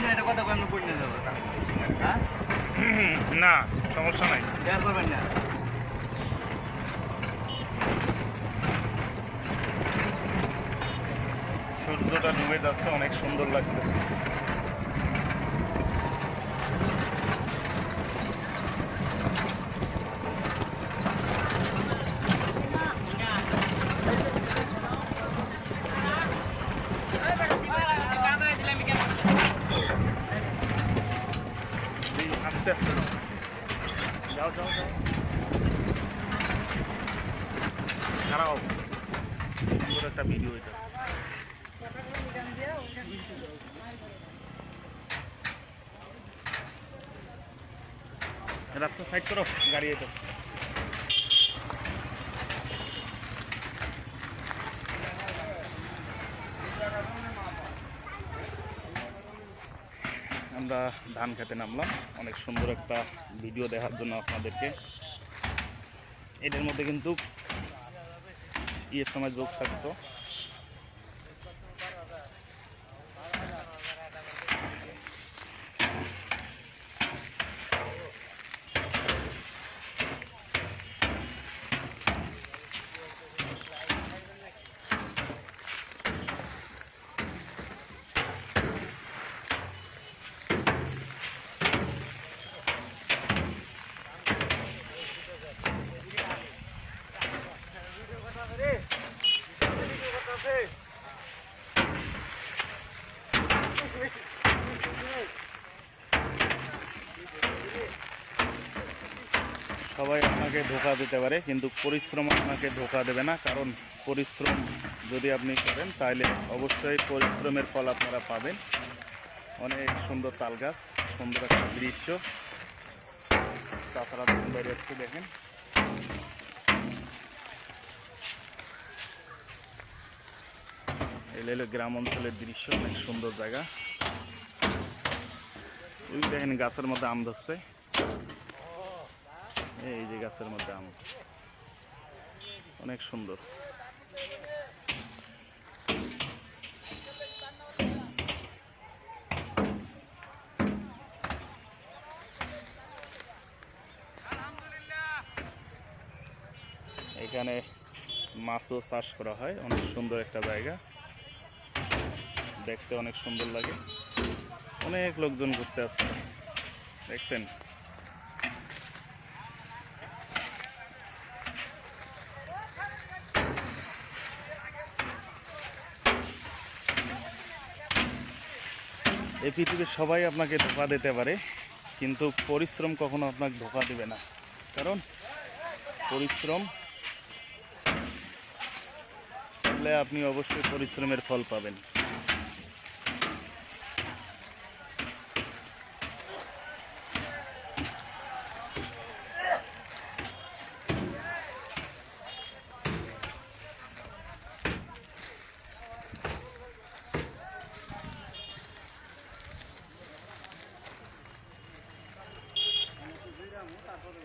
না সমস্যা নাই। না। সূর্যটা ডুবে যাচ্ছে অনেক সুন্দর লাগতেছে। আস্তে আস্তে যাও যাও যাও খারাপ সুন্দর একটা ভিডিও হইতেছে রাস্তা সাইড করো, গাড়ি এতো আমরা ধান খেতে নামলাম। অনেক সুন্দর একটা ভিডিও দেখার জন্য আপনাদেরকে। এটার মধ্যে কিন্তু ইয়ের সময় যোগ থাকতো। সবাই আপনাকে ধোকা দিতে পারে, কিন্তু পরিশ্রম আপনাকে ধোকা দেবে না। কারণ পরিশ্রম যদি আপনি করেন তাহলে অবশ্যই পরিশ্রমের ফল আপনারা পাবেন। অনেক সুন্দর তাল গাছ, সুন্দর একটা দৃশ্য। তাছাড়া বাইরে আসছে দেখেন। এলে এলো গ্রাম অঞ্চলের দৃশ্য, অনেক সুন্দর জায়গা। ওই দেখেন গাছের মধ্যে আম ধরছে। এই যে গাছের মধ্যে আম। অনেক সুন্দর। এখানে মাছও চাষ করা হয়, অনেক সুন্দর একটা জায়গা। দেখতে অনেক সুন্দর লাগে। অনেক লোকজন ঘুরতে আসছে। দেখছেন? এই পৃথিবীর সবাই আপনাকে ধোকা দিতে পারে, কিন্তু পরিশ্রম কখনো আপনাকে ধোকা দেবে না। কারণ পরিশ্রম করলে আপনি অবশ্যই পরিশ্রমের ফল পাবেন। তারপরে